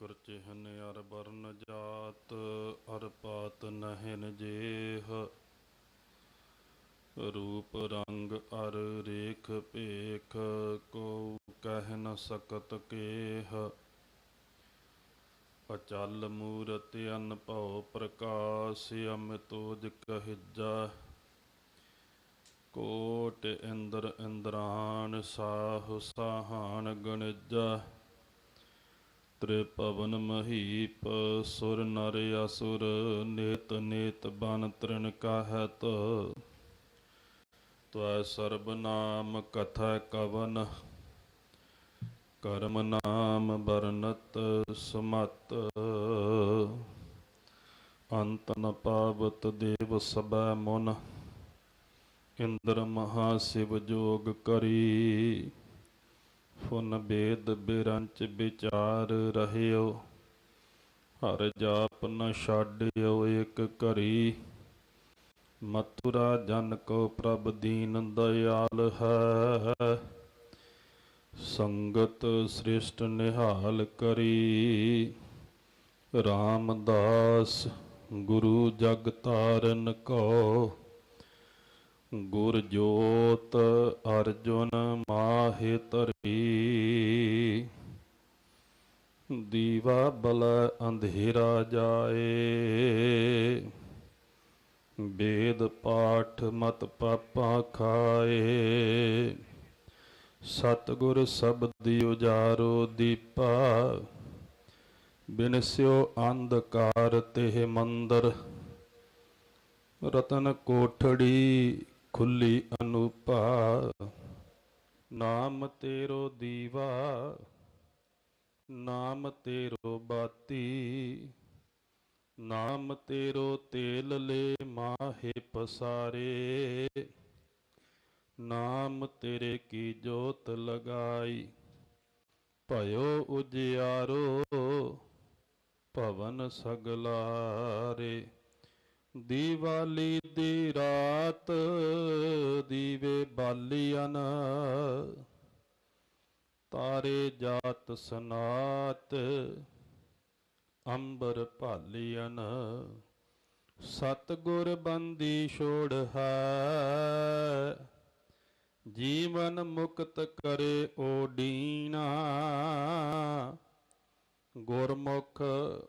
ਚੱਕਰ ਚਿਹਨ ਅਰ ਬਰਨ ਜਾਤ ਅਰ ਪਾਤ ਨਹਿਨ ਜੇਹ। ਰੂਪ ਰੰਗ ਅਰ ਰੇਖ ਭੇਖ ਕੋ ਕਹਿ ਨ ਸਕਤ ਕੇਹ। ਅਚਲ ਮੂਰਤ ਅਨਭਉ ਪ੍ਰਕਾਸ਼ ਅਮਿਤੋਜ ਕਹਿਜਾ। ਕੋਟ ਇੰਦਰ ਇੰਦਰਾਨ, ਸਾਹੁ ਸਾਹਾਨ ਗਣਿਜਾ। ਤ੍ਰਿਪਵਨ ਮਹੀਪ, ਸੁਰ ਨਰ ਅਸੁਰ, ਨੇਤ ਨੇਤ ਬਨ ਤ੍ਰਿਣ ਕਾਹਤ। ਤਵੈ ਸਰਬ ਨਾਮ ਕਥਾ ਕਵਨ, ਕਰਮ ਨਾਮ ਬਰਨਤ ਸਮਤ। ਅੰਤ ਨ ਪਾਵਤ ਦੇਵ ਸਬੈ ਮਨ, ਇੰਦਰ ਮਹਾ ਸਿਵ ਜੋਗ ਕਰੀ। ਫੁਨ ਬੇਦ ਬਿਰੰਚ ਵਿਚਾਰ ਰਹਿਓ, ਹਰ ਜਾਪ ਨ ਛਾਡਿਓ ਇਕ ਘਰੀ ਮਥੁਰਾ ਜਨ ਕੋ ਪ੍ਰਭ ਦੀਨ ਦਇਆਲ ਹੈ। ਸੰਗਤ ਸ੍ਰਿਸ਼ਟ ਨਿਹਾਲ ਕਰੀ। ਰਾਮਦਾਸ ਗੁਰੂ ਜਗ ਤਾਰਨ ਕੋ ਗੁਰ ਜੋਤ ਅਰਜੁਨ ਮਾਹਿ ਧਰੀ। ਦੀਵਾ ਬਲ ਅੰਧੇਰਾ ਜਾਏ। ਵੇਦ ਪਾਠ ਮਤ ਪਾਪਾ ਖਾਏ। ਸਤਿਗੁਰ ਸ਼ਬਦ ਉਜਾਰੋ ਦੀਪਾ। ਬਿਨਸਿਓ ਅੰਧਕਾਰ ਤੇ ਮੰਦਰ। ਰਤਨ ਕੋਠੜੀ ਖੁੱਲੀ ਅਨੂਪਾ, ਨਾਮ ਤੇਰੋ ਦੀਵਾ, ਨਾਮ ਤੇਰੋ ਬਾਤੀ, ਨਾਮ ਤੇਰੋ ਤੇਲ ਲੈ ਮਾਹੇ ਪਸਾਰੇ, ਨਾਮ ਤੇਰੇ ਕੀ ਜੋਤ ਲਗਾਈ, ਭਇਓ ਉਜਿਆਰੋ ਭਵਨ ਸਗਲਾਰੇ। ਦੀਵਾਲੀ ਦੀ ਰਾਤ ਦੀਵੇ ਬਾਲੀਆਂ ਤਾਰੇ ਜਾਤ ਸਨਾਤ ਅੰਬਰ ਭਾਲੀਆਂ ਸਤਗੁਰ ਬੰਦੀ ਛੋੜ ਹੈ। ਜੀਵਨ ਮੁਕਤ ਕਰੇ ਓਡੀਨਾ ਗੁਰਮੁਖ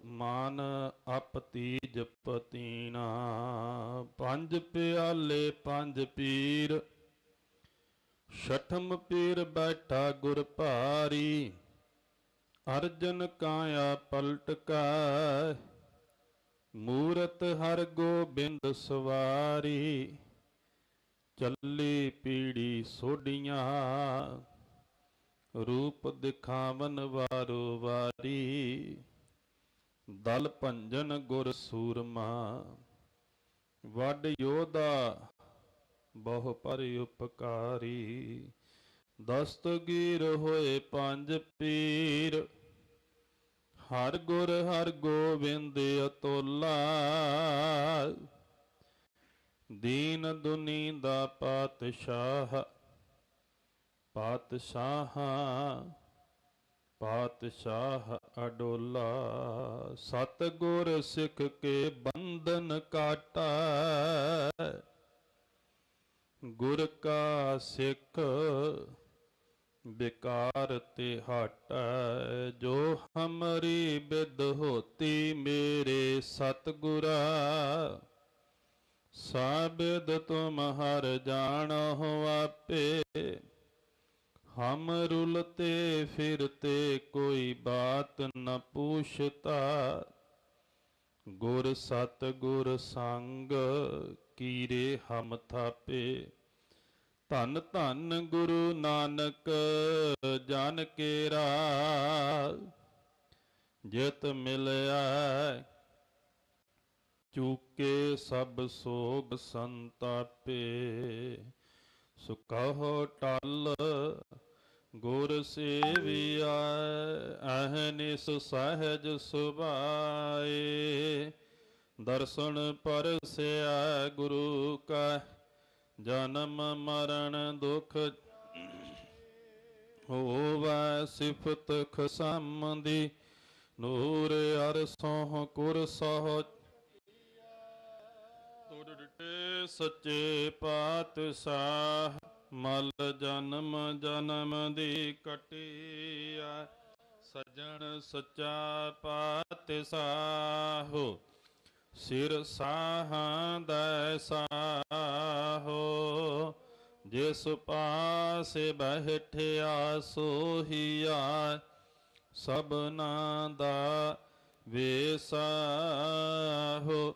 ਮਨ ਆਪਤੀਜ ਪਤੀਨਾ, ਪੰਜ ਪਿਆਲੇ ਪੰਜ ਪੀਰ। ਛਠਮ ਪੀਰ ਬੈਠਾ ਗੁਰ ਭਾਰੀ, ਅਰਜਨ ਕਾਇਆ ਪਲਟ ਕੈ। ਮੂਰਤ ਹਰ ਗੋਬਿੰਦ ਸਵਾਰੀ, ਚੱਲੀ ਪੀੜੀ ਸੋਡੀਆਂ ਰੂਪ ਦਿਖਾਵਨ ਵਾਰੋ ਵਾਰੀ। ਦਲ ਭੰਜਨ ਗੁਰ ਸੂਰਮਾ। ਵੱਡ ਯੋਧਾ ਬਹੁ ਪਰ ਉਪਕਾਰੀ। ਦਸਤਗੀਰ ਹੋਏ ਪੰਜ ਪੀਰ। ਹਰ ਗੁਰ ਹਰ ਗੋਬਿੰਦ ਅਤੋਲਾ। ਦੀਨ ਦੁਨੀ ਦਾ ਪਾਤਸ਼ਾਹ ਪਾਤਸ਼ਾਹ ਪਾਤਸ਼ਾਹ ਅਡੋਲਾ, ਸਤਗੁਰ ਸਿੱਖ ਕੇ ਬੰਧਨ ਕਾਟਾ। ਗੁਰ ਕਾ ਸਿੱਖ ਬਿਕਾਰ ਤੇ ਹਟੈ ਜੋ ਹਮਰੀ ਬਿਦ ਹੋਤੀ ਮੇਰੇ ਸਤਗੁਰਾ। ਸਾਬਿਦ ਤੁਮ ਹਰ ਜਾਣੋ ਆਪੇ ਹਮ ਰੁਲਤੇ ਫਿਰਤੇ ਕੋਈ ਬਾਤ ਨ ਪੂਛਤਾ। ਗੁਰ ਸਤ ਗੁਰ ਸੰਗ ਕੀਰੇ ਹਮ ਥਾਪੇ। ਧੰਨ ਧੰਨ ਗੁਰੂ ਨਾਨਕ ਜਨ ਕੇਰਾ ਜਿਤ ਮਿਲਿਆ ਚੂਕੇ ਸਭ ਸੋਗ ਸੰਤਾਪੇ। ਸੁਕਹੁ ਟਲ ਗੁਰ ਸੇਵਿਆ ਅਹਨਿਸ ਸਹਿਜ ਸੁਭਾਏ। ਦਰਸ਼ਨ ਪਰਸਿਆ ਗੁਰੂ ਕਾ, ਜਨਮ ਮਰਨ ਦੁਖ ਹੋਵੈ ਸਿਫਤ ਖਸਮ ਦੀ ਨੂਰ ਅਰਸੋਂ ਕੁਰਸੋਂ ਤੁਰ ਡਿਟੇ ਸੱਚੇ ਪਾਤਸ਼ਾਹ। ਮਲ ਜਨਮ ਜਨਮ ਦੀ ਕਟਿਆ, ਸਜਣ ਸੱਚਾ ਪਾਤ ਪਾਤਸ਼ਾਹੋ, ਸਿਰ ਸਾਹਾਂ ਦਾ ਸਾਹੋ, ਜਿਸ ਪਾਸੇ ਬਹਿਠਿਆ ਸੋਹੀਆ, ਸਭਨਾ ਦਾ ਵੇਸਾਹੋ।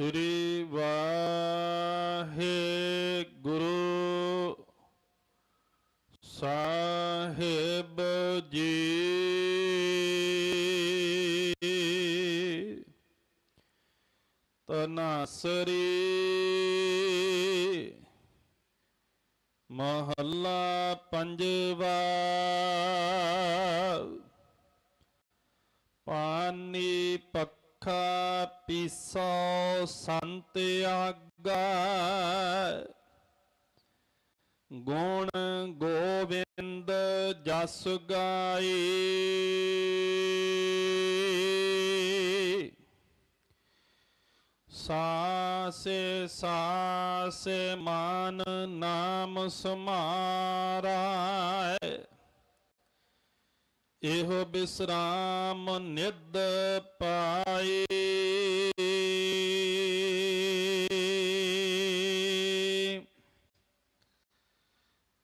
ਸ੍ਰੀ ਵਾਹਿਗੁਰੂ ਸਾਹਿਬ ਜੀ। ਤਨਾਸਰੀ ਮਹੱਲਾ ਪੰਜਵਾ। ਪਾਨੀ ਪੱਖਾ ਪੀਸੋ ਸੰਤ ਆਗਾ ਗੁਣ ਗੋਬਿੰਦ ਜਸ ਗਾਏ ਸਾਸੇ ਸਾਸੇ ਮਾਨ ਨਾਮ ਸਮਾਰਾ। ਇਹੋ ਬਿਸਰਾਮ ਨਿਦ ਪਾਏ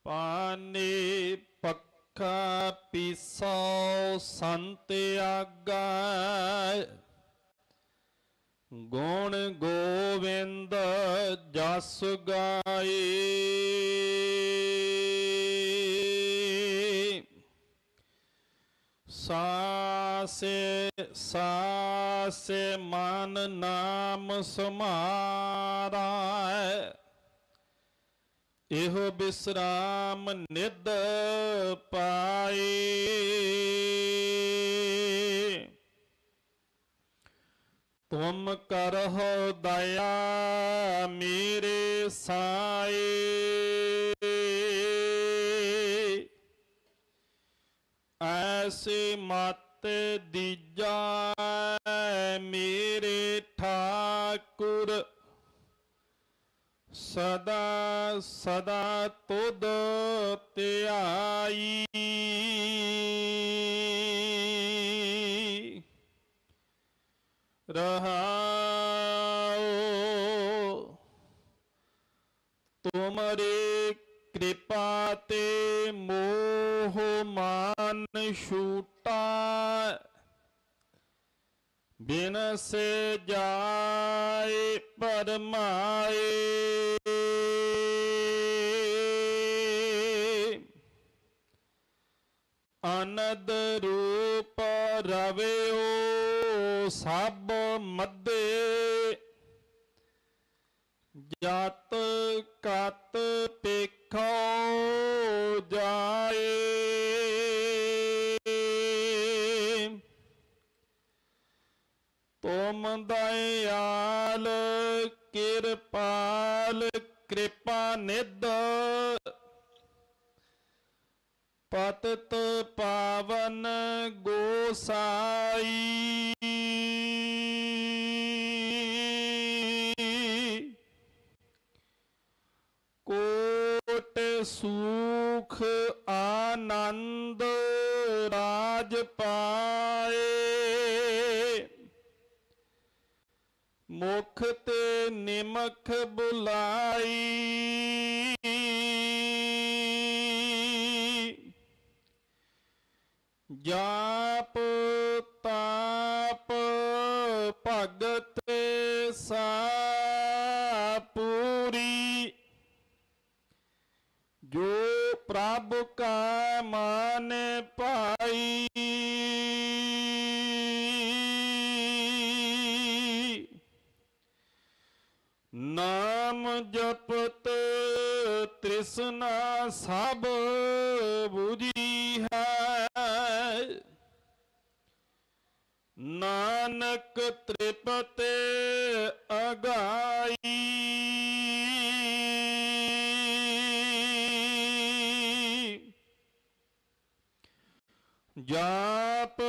ਪਾਨੀ ਪੱਖਾ ਪੀਸੋ ਸੰਤ ਆਗਾ। ਗੁਣ ਗੋਵਿੰਦ ਜਸ ਗਾਏ ਸਾਸੇ ਸਾਸੇ ਮਨ ਨਾਮ ਸਮਾਰਾ ਇਹੋ ਬਿਸਰਾਮ ਨਿਦ ਪਾਏ ਤੁਮ ਕਰਹੁ ਦਇਆ ਮੇਰੇ ਸਾਏ ਐਸੇ ਮਤ ਦੀਜਾ ਮੇਰੇ ਠਾਕੁਰ। ਸਦਾ ਸਦਾ ਤੁਧ ਧਿਆਈ। ਰਹਾਉ ਤੁਮਰੇ ਕਿਰਪਾ ਤੇ ਮੋਹ ਮਾਨ ਛੂਟਾ ਬਿਨ ਸੇ ਜਾਏ ਪਰਮਾਏ ਅਨੰਦ ਰੂਪ ਰਵਿਓ ਸਭ ਮੱਦੇ। ਜਤ ਕਤ ਪੇਖੋ ਜਾਏ। ਦਇਆਲ ਕਿਰਪਾਲ ਕਿਰਪਾ ਨਿਧ। ਪਤਤ ਪਾਵਨ ਗੋਸਾਈ। ਕੋਟ ਸੂਖ ਆਨੰਦ ਰਾਜ ਪਾਏ। ਮੁਖ ਤੇ ਨਿਮਖ ਬੁਲਾਈ। ਜਾਪ ਤਾਪ ਭਗਤ ਸਾਪੂਰੀ ਜੋ ਪ੍ਰਭ ਕਾ ਮਨ ਸਭ ਬੁਝੀ ਹੈ। ਨਾਨਕ ਤ੍ਰਿਪਤ ਅਗਾਈ। ਜਾਪ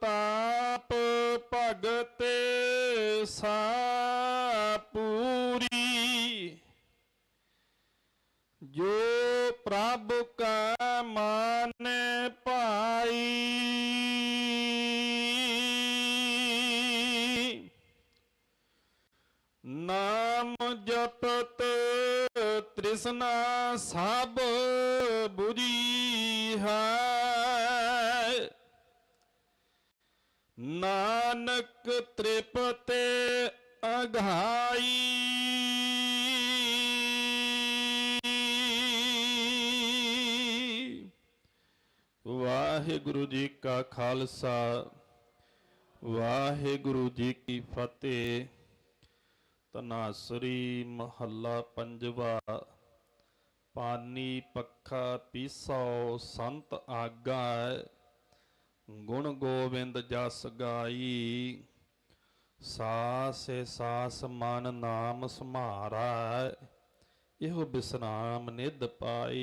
ਤਾਪ ਭਗਤ ਸਾਪੂਰੀ ਜੋ ਪ੍ਰਭ ਕਾ ਮਾਨ ਪਾਈ ਨਾਮ ਜਪਤ ਤ੍ਰਿਸ਼ਨਾ ਸਭ 부ਜੀ ਹੈ। ਨਾਨਕ ਤ੍ਰਿਪਤ ਅਘਾਈ ਵਾਹਿਗੁਰੂ ਜੀ ਕਾ ਖਾਲਸਾ, ਵਾਹਿਗੁਰੂ ਜੀ ਕੀ ਫਤਿਹ। ਤਨਾਸਰੀ ਮਹੱਲਾ ਪੰਜਵਾ, ਪਾਨੀ ਪੱਖਾ ਪੀਸੋ ਸੰਤ ਆਗਾ ਗੁਣ ਗੋਬਿੰਦ ਜਸ ਗਾਈ। ਸਾਸੇ ਸਾਸ ਮਨ ਨਾਮ ਸਮਾਰਾ ਇਹੋ ਬਿਸਰਾਮ ਨਿਧ ਪਾਈ।